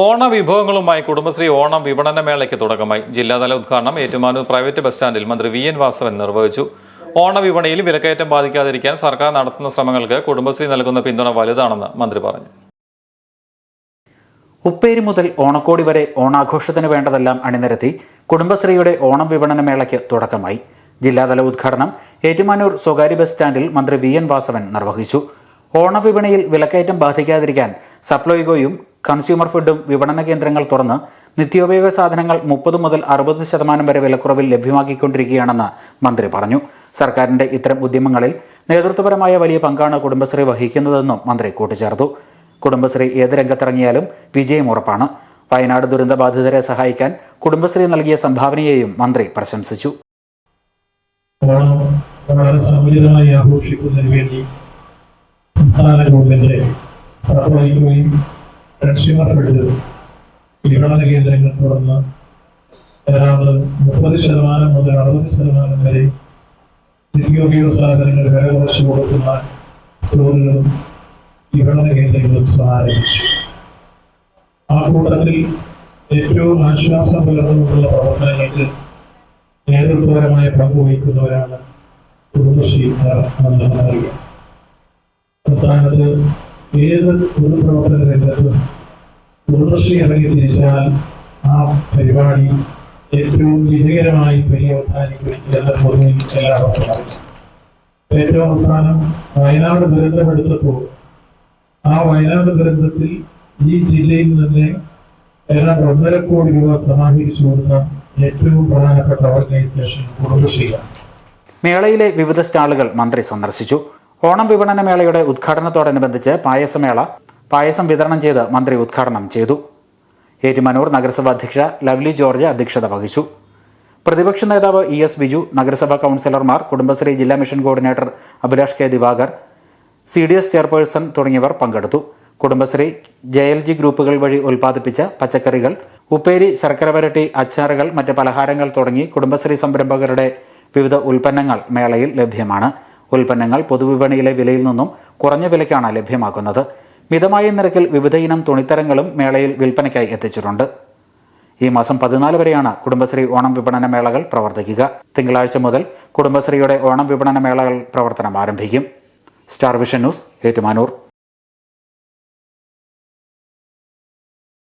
ഓണ വിഭവങ്ങളുമായി കുടുംബശ്രീ ഓണം വിപണന മേളയ്ക്ക് തുടക്കമായി. ജില്ലാതല ഉദ്ഘാടനം ഏറ്റുമാനൂർ പ്രൈവറ്റ് ബസ് സ്റ്റാൻഡിൽ മന്ത്രി വി എൻ വാസവൻ നിർവഹിച്ചു. ഓണവിപണിയിൽ വിലക്കയറ്റം ബാധിക്കാതിരിക്കാൻ സർക്കാർ നടത്തുന്ന ശ്രമങ്ങൾക്ക് കുടുംബശ്രീ നൽകുന്ന പിന്തുണ വലുതാണെന്ന് മന്ത്രി പറഞ്ഞു. ഉപ്പേരി മുതൽ ഓണക്കോടി വരെ ഓണാഘോഷത്തിന് വേണ്ടതെല്ലാം അണിനിരത്തി കുടുംബശ്രീയുടെ ഓണം വിപണന മേളയ്ക്ക് തുടക്കമായി. ജില്ലാതല ഉദ്ഘാടനം ഏറ്റുമാനൂർ സ്വകാര്യ ബസ് സ്റ്റാൻഡിൽ മന്ത്രി വി എൻ വാസവൻ നിർവഹിച്ചു. ഓണവിപണിയിൽ വിലക്കയറ്റം ബാധിക്കാതിരിക്കാൻ സപ്ലൈകോയും കൺസ്യൂമർ ഫുഡും വിപണന കേന്ദ്രങ്ങൾ തുറന്ന് നിത്യോപയോഗ സാധനങ്ങൾ മുപ്പത് മുതൽ അറുപത് ശതമാനം വരെ വിലക്കുറവിൽ ലഭ്യമാക്കിക്കൊണ്ടിരിക്കുകയാണെന്ന് മന്ത്രി പറഞ്ഞു. സർക്കാരിന്റെ ഇത്തരം ഉദ്യമങ്ങളിൽ നേതൃത്വപരമായ വലിയ പങ്കാണ് കുടുംബശ്രീ വഹിക്കുന്നതെന്നും മന്ത്രി കൂട്ടിച്ചേർത്തു. കുടുംബശ്രീ ഏത് രംഗത്തിറങ്ങിയാലും വിജയം ഉറപ്പാണ്. വയനാട് ദുരന്തബാധിതരെ സഹായിക്കാൻ കുടുംബശ്രീ നൽകിയ സംഭാവനയെയും മന്ത്രി പ്രശംസിച്ചു. ആഘോഷിക്കുന്നതിന് വേണ്ടി സംസ്ഥാന ഗവൺമെന്റ് സപ്ലൈകോയും ഫെഡ് വിപണന കേന്ദ്രങ്ങൾ തുറന്ന് ഏതാണ്ട് മുപ്പത് ശതമാനം മുതൽ അറുപത് ശതമാനം വരെ നിത്യോപയോഗ സാധനങ്ങൾ വില കുറച്ച് കൊടുക്കുന്ന സ്റ്റോറുകളും വിപണന കേന്ദ്രങ്ങളും സമാരംഭിച്ചു ആ കൂട്ടത്തിൽ ഏറ്റവും ആശ്വാസം പുലർന്നുകൊണ്ടുള്ള പ്രവർത്തനങ്ങൾക്ക് നേതൃത്വപരമായ പങ്ക് വഹിക്കുന്നവരാണ് കുടുംബശ്രീ അറിയാം. സംസ്ഥാനത്ത് ഏത് പൊതുപ്രവർത്തന രംഗത്തും ഇറങ്ങി തിരിച്ചാൽ ആ പരിപാടി ഏറ്റവും വിജയകരമായി പര്യവസാനിക്കും എന്ന പൊതുവിൽ എല്ലാവർക്കും അറിയാം ഏറ്റവും അവസാനം വയനാട് ദുരന്തമെടുത്തപ്പോൾ ആ വയനാട് ദുരന്തത്തിൽ ഈ ജില്ലയിൽ നിന്ന് ഏതാണ്ട് ഒന്നര കോടി രൂപ സമാഹരിച്ചു കൊടുത്ത ഏറ്റവും പ്രധാനപ്പെട്ട ഓർഗനൈസേഷൻ കുടുംബശ്രീയാണ് മേളയിലെ വിവിധ സ്റ്റാളുകൾ മന്ത്രി സന്ദർശിച്ചു. ഓണം വിപണനമേളയുടെ ഉദ്ഘാടനത്തോടനുബന്ധിച്ച് പായസമേള പായസം വിതരണം ചെയ്ത് മന്ത്രി ഉദ്ഘാടനം ചെയ്തു. ഏറ്റുമാനൂർ നഗരസഭ അധ്യക്ഷ ലവ്ലി ജോർജ് അധ്യക്ഷത വഹിച്ചു. പ്രതിപക്ഷ നേതാവ് ഇ എസ് ബിജു നഗരസഭാ കൗൺസിലർമാർ കുടുംബശ്രീ ജില്ലാ mission coordinator Abhilash K Divakar C D S chairperson തുടങ്ങിയവർ പങ്കെടുത്തു. കുടുംബശ്രീ ജെ എൽ ജി ഗ്രൂപ്പുകൾ വഴി ഉൽപ്പാദിപ്പിച്ച പച്ചക്കറികൾ ഉപ്പേരി ശർക്കര വരട്ടി അച്ചാറുകൾ മറ്റ് പലഹാരങ്ങൾ തുടങ്ങി കുടുംബശ്രീ സംരംഭകരുടെ വിവിധ ഉൽപ്പന്നങ്ങൾ മേളയിൽ ലഭ്യമാണ്. ഉൽപ്പന്നങ്ങൾ പൊതുവിപണിയിലെ വിലയിൽ നിന്നും കുറഞ്ഞ വിലയ്ക്കാണ് ലഭ്യമാക്കുന്നത്. മിതമായ നിരക്കിൽ വിവിധ ഇനം തുണിത്തരങ്ങളും മേളയിൽ വിൽപ്പനയ്ക്കായി എത്തിച്ചിട്ടുണ്ട്. ഈ മാസം പതിനാല് വരെയാണ് കുടുംബശ്രീ ഓണം വിപണന മേളകൾ പ്രവർത്തിക്കുക. തിങ്കളാഴ്ച മുതൽ കുടുംബശ്രീയുടെ ഓണം വിപണന മേളകൾ പ്രവർത്തനം ആരംഭിക്കും. Star vision news Ettumanoor.